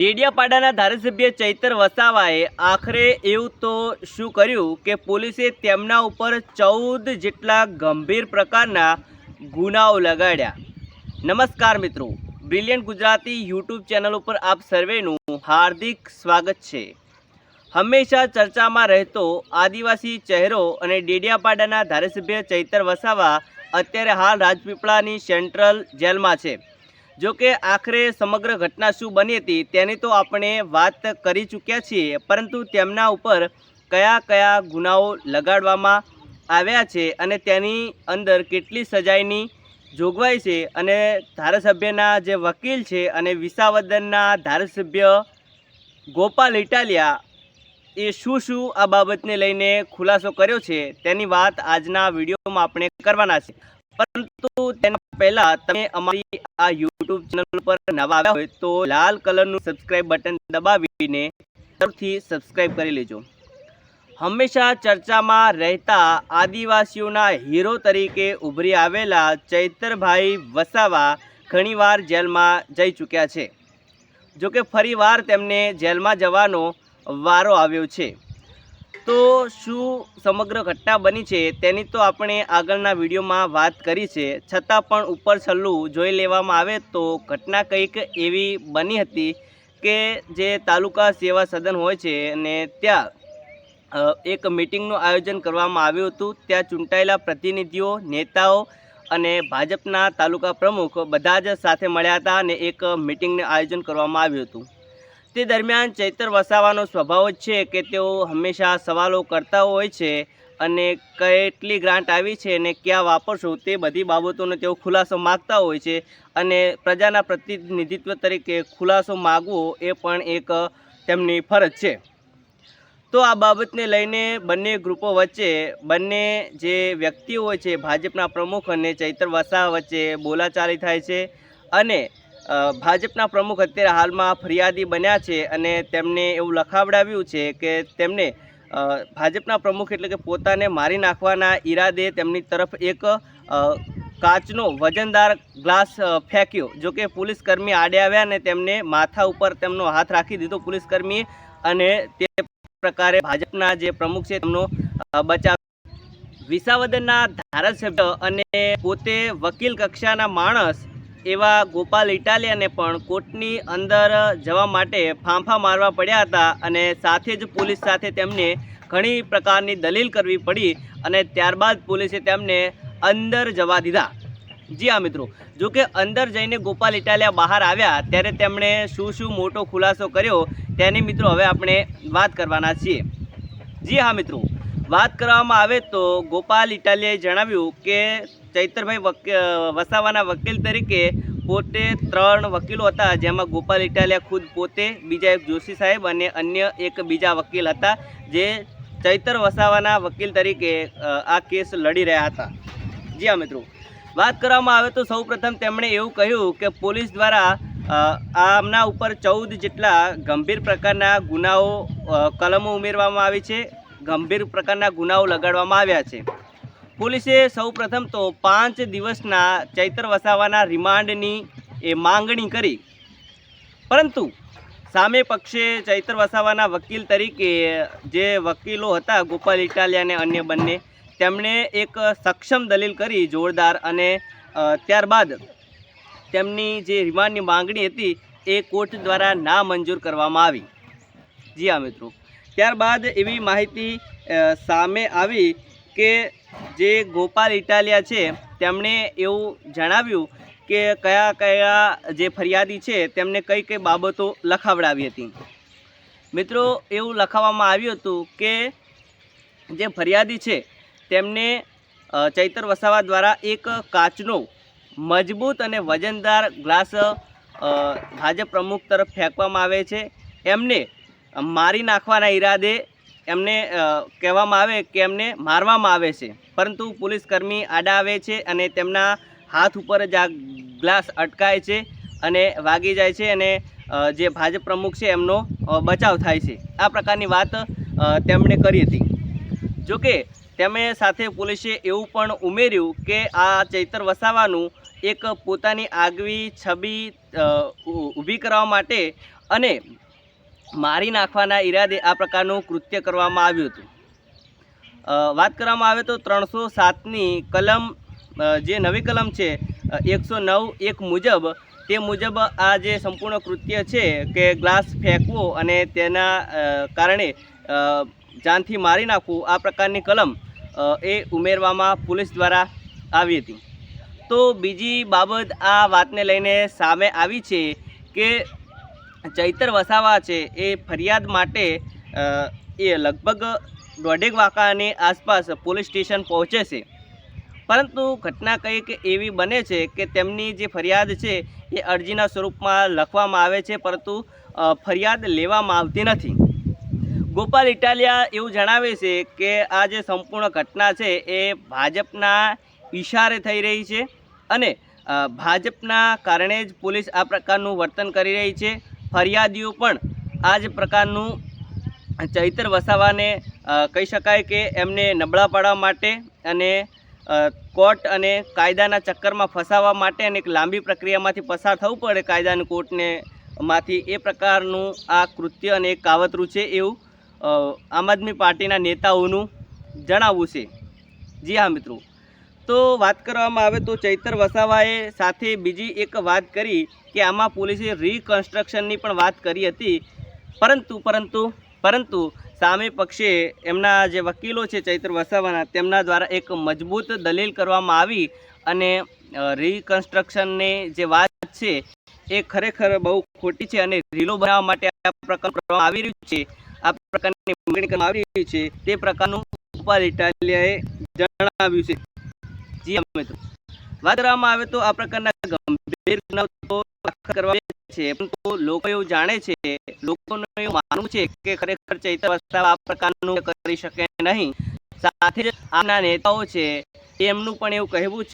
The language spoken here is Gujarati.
ડેડિયાપાડાના ધારાસભ્ય ચૈતર વસાવાએ આખરે એવું તો શું કર્યું કે પોલીસે તેમના ઉપર ચૌદ જેટલા ગંભીર પ્રકારના ગુનાઓ લગાડ્યા. નમસ્કાર મિત્રો, બ્રિલિયન્ટ ગુજરાતી યુટ્યુબ ચેનલ ઉપર આપ સર્વેનું હાર્દિક સ્વાગત છે. હંમેશા ચર્ચામાં રહેતો આદિવાસી ચહેરો અને ડેડિયાપાડાના ધારાસભ્ય ચૈતર વસાવા અત્યારે હાલ રાજપીપળાની સેન્ટ્રલ જેલમાં છે. જો કે આખરે સમગ્ર ઘટના શું બની હતી તેની તો આપણે વાત કરી ચૂક્યા છીએ, પરંતુ તેમના ઉપર કયા કયા ગુનાઓ લગાડવામાં આવ્યા છે અને તેની અંદર કેટલી સજાની જોગવાઈ છે અને ધારાસભ્યના જે વકીલ છે અને વિસાવદનના ધારાસભ્ય ગોપાલ ઇટાલિયા એ શું શું આ બાબતને લઈને ખુલાસો કર્યો છે તેની વાત આજના વિડીયોમાં આપણે કરવાના છે. પરંતુ તેના પહેલાં તમે અમારી આ યુટ્યુબ ચેનલ પર નવા આવ્યા હોય તો લાલ કલરનું સબસ્ક્રાઇબ બટન દબાવીને જરૂરથી સબસ્ક્રાઇબ કરી લેજો. હંમેશા ચર્ચામાં રહેતા આદિવાસીઓના હીરો તરીકે ઉભરી આવેલા ચૈતરભાઈ વસાવા ઘણીવાર જેલમાં જઈ ચૂક્યા છે. જોકે ફરીવાર તેમને જેલમાં જવાનો વારો આવ્યો છે. તો શું સમગ્ર ઘટના બની છે તેની તો આપણે આગળના વિડીયોમાં વાત કરી છે. છતાં પણ ઉપર છલ્લું જોઈ લેવામાં આવે તો ઘટના કંઈક એવી બની હતી કે જે તાલુકા સેવા સદન હોય છે અને ત્યાં એક મિટિંગનું આયોજન કરવામાં આવ્યું હતું. ત્યાં ચૂંટાયેલા પ્રતિનિધિઓ, નેતાઓ અને ભાજપના તાલુકા પ્રમુખ બધા જ સાથે મળ્યા હતા અને એક મિટિંગનું આયોજન કરવામાં આવ્યું હતું. તે દરમિયાન ચૈતર વસાવાનો સ્વભાવ જ છે કે તેઓ હંમેશા સવાલો કરતા હોય છે અને કેટલી ગ્રાન્ટ આવી છે અને ક્યાં વાપરશો તે બધી બાબતોનો તેઓ ખુલાસો માગતા હોય છે. અને પ્રજાના પ્રતિનિધિત્વ તરીકે ખુલાસો માગવો એ પણ એક તેમની ફરજ છે. તો આ બાબતને લઈને બંને ગ્રુપો વચ્ચે, બંને જે વ્યક્તિઓ હોય છે, ભાજપના પ્રમુખ અને ચૈતર વસાવા વચ્ચે બોલાચાલી થાય છે અને ભાજપના પ્રમુખ અત્યારે હાલમાં ફરિયાદી બન્યા છે અને તેમને એવું લખાવડાવ્યું છે કે તેમને ભાજપના પ્રમુખ એટલે કે પોતાને મારી નાખવાના ઈરાદે તેમની તરફ એક કાચનો વજનદાર ગ્લાસ ફેંક્યો. જો કે પોલીસ કર્મી આડે આવ્યા અને તેમને માથા ઉપર તેમનો હાથ રાખી દીધો. પોલીસ કર્મીએ અને તે પ્રકારે ભાજપના જે પ્રમુખ છે તેમનો બચાવ વિસાવદનના ધારાસભ્ય અને પોતે વકીલ કક્ષાના માણસ એવા ગોપાલ ઇટાલિયાને પણ કોર્ટની અંદર જવા માટે ફાંફા મારવા પડ્યા હતા અને સાથે જ પોલીસ સાથે તેમને ઘણી પ્રકારની દલીલ કરવી પડી અને ત્યારબાદ પોલીસે તેમને અંદર જવા દીધા. જી હા, મિત્રો. જો કે અંદર જઈને ગોપાલ ઇટાલિયા બહાર આવ્યા ત્યારે તેમણે શું શું મોટો ખુલાસો કર્યો તેની મિત્રો હવે આપણે વાત કરવાના છીએ. જી હા, મિત્રો. વાત કરવામાં આવે તો ગોપાલ ઇટાલિયાએ જણાવ્યું કે ચૈતરભાઈ વસાવાના વકીલ તરીકે પોતે ત્રણ વકીલો હતા. જેમાં ગોપાલ ઇટાલિયા ખુદ પોતે, બીજા એક જોશી સાહેબ અને અન્ય એક બીજા વકીલ હતા, જે ચૈતર વસાવાના વકીલ તરીકે આ કેસ લડી રહ્યા હતા. જી હા, મિત્રો. વાત કરવામાં આવે તો સૌપ્રથમ તેમણે એવું કહ્યું કે પોલીસ દ્વારા આમના ઉપર ચૌદ જેટલા ગંભીર પ્રકારના ગુનાઓ કલમો ઉમેરવામાં આવી છે. ગંભીર પ્રકારના ગુનાઓ લગાડવામાં આવ્યા છે. પોલીસે સૌપ્રથમ તો પાંચ દિવસના ચૈતર વસાવાના રિમાન્ડની એ માંગણી કરી. પરંતુ સામે પક્ષે ચૈતર વસાવાના વકીલ તરીકે જે વકીલો હતા ગોપાલ ઇટાલિયા અને અન્ય બંને, તેમણે એક સક્ષમ દલીલ કરી જોરદાર અને ત્યારબાદ તેમની જે રિમાન્ડની માંગણી હતી એ કોર્ટ દ્વારા નામંજૂર કરવામાં આવી. જી હા મિત્રો. ત્યારબાદ એવી માહિતી સામે આવી કે જે ગોપાલ ઇટાલિયા છે, તેમણે એવું જણાવ્યું કે કયા કયા જે ફરિયાદી છે, તેમને કઈ કઈ બાબતો લખાવડાવી હતી. મિત્રો, એવું લખાવવામાં આવ્યું હતું કે જે ફરિયાદી છે, તેમને ચૈતર વસાવા દ્વારા એક કાચનો મજબૂત અને વજનદાર ગ્લાસ ભાજપ પ્રમુખ તરફ ફેંકવામાં આવે છે. એમને મારી નાખવાના ઈરાદે એમને કહેવામાં આવે કે એમને મારવામાં આવે છે. પરંતુ પોલીસ કર્મી આડા આવે છે અને તેમના હાથ ઉપર જ આ ગ્લાસ અટકાય છે અને વાગી જાય છે અને જે ભાજપ પ્રમુખ છે એમનો બચાવ થાય છે. આ પ્રકારની વાત તેમણે કરી હતી. જોકે, તેમણે સાથે પોલીસે એવું પણ ઉમેર્યું કે આ ચૈતર વસાવાનું એક પોતાની આગવી છબી ઊભી કરવા માટે અને મારી નાખવાના ઈરાદે આ પ્રકારનું કૃત્ય કરવામાં આવ્યું હતું. વાત કરવામાં આવે તો ત્રણસો સાતની કલમ જે નવી કલમ છે એકસો નવ એક મુજબ, તે મુજબ આ જે સંપૂર્ણ કૃત્ય છે કે ગ્લાસ ફેંકવો અને તેના કારણે જાનથી મારી નાખવું, આ પ્રકારની કલમ એ ઉમેરવામાં પોલીસ દ્વારા આવી હતી. તો બીજી બાબત આ વાતને લઈને સામે આવી છે કે ચૈતર વસાવા છે, એ ફરિયાદ માટે એ લગભગ દોઢેક વાગ્યાની આસપાસ પોલીસ સ્ટેશન પહોંચે છે. પરંતુ ઘટના કંઈક એવી બને છે કે તેમની જે ફરિયાદ છે, એ અરજીના સ્વરૂપમાં લખવામાં આવે છે, પરંતુ ફરિયાદ લેવામાં આવતી નથી. ગોપાલ ઇટાલિયા એવું જણાવે છે કે આ જે સંપૂર્ણ ઘટના છે, એ ભાજપના ઈશારે થઈ રહી છે અને ભાજપના કારણે જ પોલીસ આ પ્રકારનું વર્તન કરી રહી છે. ફરિયાદીઓ પણ આ જ પ્રકારનું ચૈતર વસાવાને કહી શકાય કે એમને નબળા પાડવા માટે અને કોર્ટ અને કાયદાના ચક્કરમાં ફસાવવા માટે અને એક લાંબી પ્રક્રિયામાંથી પસાર થવું પડે કાયદાની કોર્ટને માંથી એ પ્રકારનું આ કૃત્ય અને કાવતરું છે એવું આમ આદમી પાર્ટીના નેતાઓનું જણાવવું છે. જી હા, મિત્રો. તો વાત કરવામાં આવે તો ચૈતર વસાવાએ સાથે બીજી એક વાત કરી કે આમાં પોલીસે રિકન્સ્ટ્રક્શનની પણ વાત કરી હતી. પરંતુ પરંતુ પરંતુ સામે પક્ષે એમના જે વકીલો છે ચૈત્ર વસાવાના તેમના દ્વારા એક મજબૂત દલીલ કરવામાં આવી અને રિકન્સ્ટ્રક્શનની જે વાત છે એ ખરેખર બહુ ખોટી છે અને રીલો બનાવવા માટે આ પ્રકાર કરવામાં આવી રહ્યું છે. આ પ્રકારની માંગણી કરવામાં આવી રહી છે. તે પ્રકારનું ગોપાલ ઇટાલિયાએ જણાવ્યું છે. જી આવે તો આ પ્રકારના ગંભીર છે, પરંતુ લોકો એવું જાણે છે, લોકોનું એવું માનવું છે કે ખરેખર ચૈતર વસાવા આ પ્રકારનું કરી શકે નહીં. સાથે જ આના નેતાઓ છે, એમનું પણ એવું કહેવું